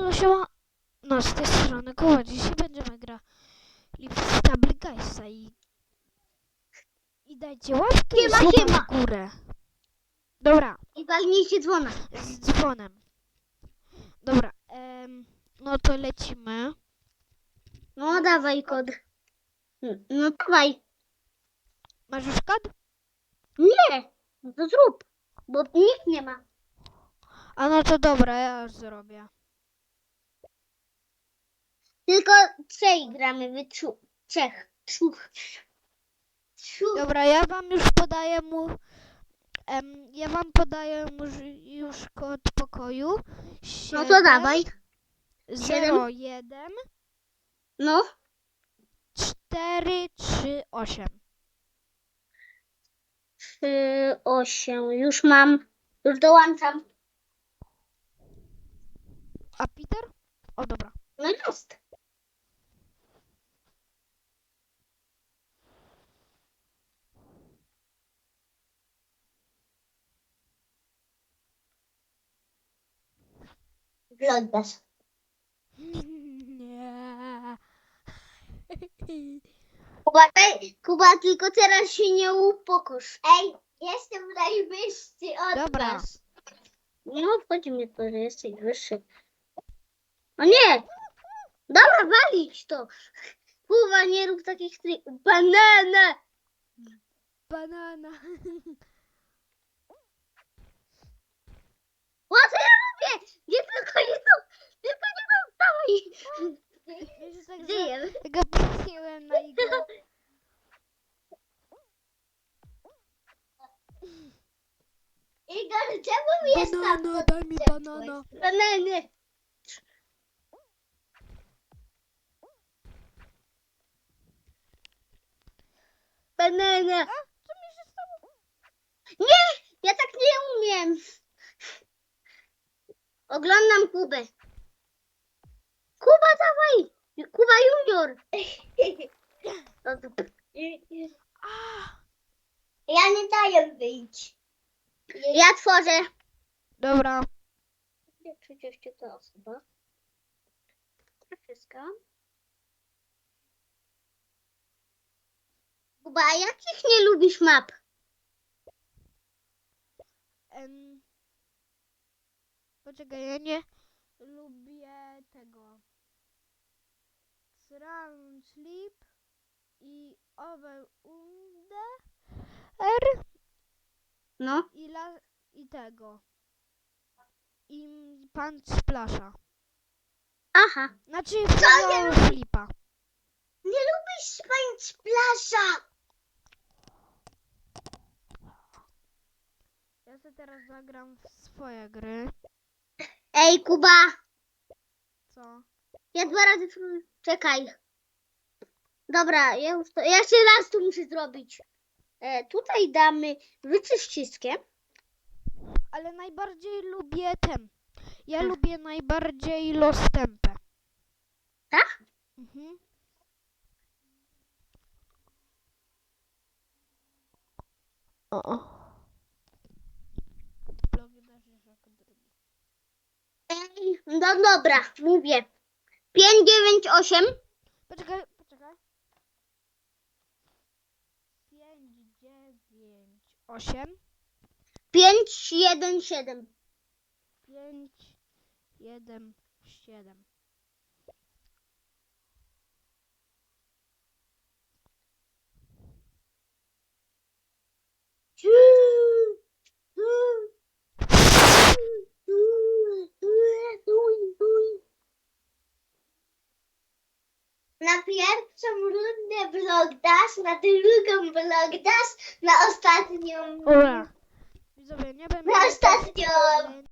Elo siema. No z tej strony koła. Dzisiaj będziemy grali w Stable Guysa i... I dajcie łapkę i Siema, siema. w górę. Dobra, I walnijcie dzwona. z dzwonem. Dobra, em, no to lecimy. No dawaj kod. No dawaj. Masz już kad? Nie. No to zrób. Bo nikt nie ma. A no to dobra, ja już zrobię. Tylko trzej gramy, wy tru, trzech. Trzech. Trzech. Dobra, ja wam już podaję mu... Em, ja wam podaję mu już- już kod pokoju. No to dawaj. 01 No. 4, 3, 8. Trzy, osiem. Już mam. Już dołączam. A Peter? O dobra. No jest. Wyglądasz. Nie. Kuba, Kuba, tylko teraz się nie upokorz. Ej, jestem najwyższy od Dobra. was. Nie obchodzi mnie to, że jesteś wyższy. O nie! Dobra, walić to. Kuba, nie rób takich trików. Banana! Banana. O, co ja robię? Nie tylko nie to. Tylko nie to. Dawaj. Wiesz, tak, że Żyję. go puściłem na igłę. Igor, czemu mi jest Banana, daj mi banana. Banany. Banana. Co mi się stało? Nie, ja tak nie umiem. Oglądam Kubę. Kuba, dawaj. Kuba junior. A, Ja nie daję wyjść. Ja tworzę. Dobra. Nie, przecież to osoba. Wszystko. Kuba, a jakich nie lubisz map? Em, poczekaj, ja nie lubię tego. Surround Sleep i Over Under No. i, la, i tego. I Punch Splasha. Aha. Znaczy nie Flower Flipa. Nie lubisz spaść plasza. Ja sobie teraz zagram w swoje gry. Ej, Kuba. Co? Ja dwa razy... Czekaj. Dobra, ja już to... Ja jeszcze raz to muszę zrobić. E, tutaj damy wyczyściskiem. Ale najbardziej lubię ten. Ja Tak. lubię najbardziej Lost Tempę. Tak? Mhm. O, o. No dobra, mówię. 5, 9, 8. Poczekaj, poczekaj. 5, 9, 8, 5, 1, 7. 5, 1, 7. Na pierwszą rundę vlog dasz, na drugą vlog dasz, na ostatnią... Ura. Widzowie, nie wiem. Na ile to- ostatnią